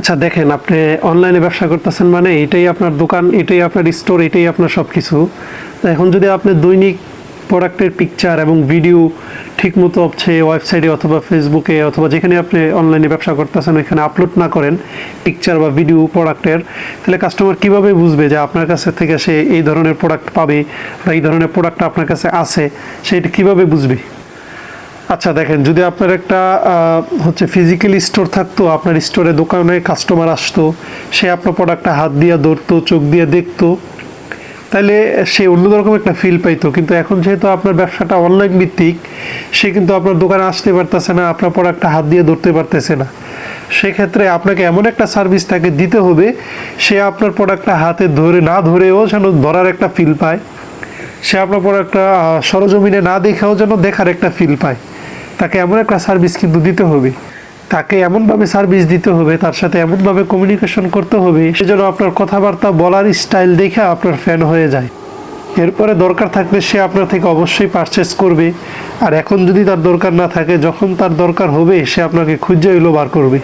আচ্ছা দেখেন, আপনি অনলাইনে ব্যবসা করতেছেন মানে এটাই আপনার দোকান, এটাই আপনার স্টোর এটাই আপনার সব কিছু এখন যদি আপনি দৈনিক প্রোডাক্টের পিকচার এবং ভিডিও ঠিকমতো হচ্ছে ওয়েবসাইটে অথবা ফেসবুকে অথবা যেখানে আপনি অনলাইনে ব্যবসা করতেছেন, ওইখানে আপলোড না করেন পিকচার বা ভিডিও প্রোডাক্টের তাহলে কাস্টমার কীভাবে বুঝবে যে আপনার কাছে থেকে সে এই ধরনের প্রোডাক্ট পাবে বা এই ধরনের প্রোডাক্ট আপনার কাছে আছে, সেটা কীভাবে বুঝবে? আচ্ছা দেখেন, যদি আপনার একটা হচ্ছে ফিজিক্যালি স্টোর থাকতো, আপনার স্টোরে দোকানে কাস্টমার আসতো, সে আপনার প্রোডাক্টটা হাত দিয়ে ধরতো, চোখ দিয়ে দেখতো, তাহলে সে অন্যরকম একটা ফিল পাইতো। কিন্তু এখন যেহেতু আপনার ব্যবসাটা অনলাইন ভিত্তিক, সে কিন্তু আপনার দোকানে আসতে পারতেছে না, আপনার প্রোডাক্টটা হাত দিয়ে ধরতে পারতেছে না। সেক্ষেত্রে আপনাকে এমন একটা সার্ভিস তাকে দিতে হবে, সে আপনার প্রোডাক্টটা হাতে ধরে, না ধরেও যেন ধরার একটা ফিল পায়। সে আপনার প্রোডাক্টটা সরজমিনে না দেখেও যেন দেখার একটা ফিল পায়। তাকে এমন একটা সার্ভিস কিন্তু দিতে হবে। তাকে এমনভাবে সার্ভিস দিতে হবে, তার সাথে এমনভাবে কমিউনিকেশন করতে হবে, সে যেন আপনার কথাবার্তা বলার স্টাইল দেখে আপনার ফ্যান হয়ে যায়। এরপরে দরকার থাকলে সে আপনার থেকে অবশ্যই পারচেস করবে। আর এখন যদি তার দরকার না থাকে, যখন তার দরকার হবে, সে আপনাকে খুঁজে এলো বার করবে।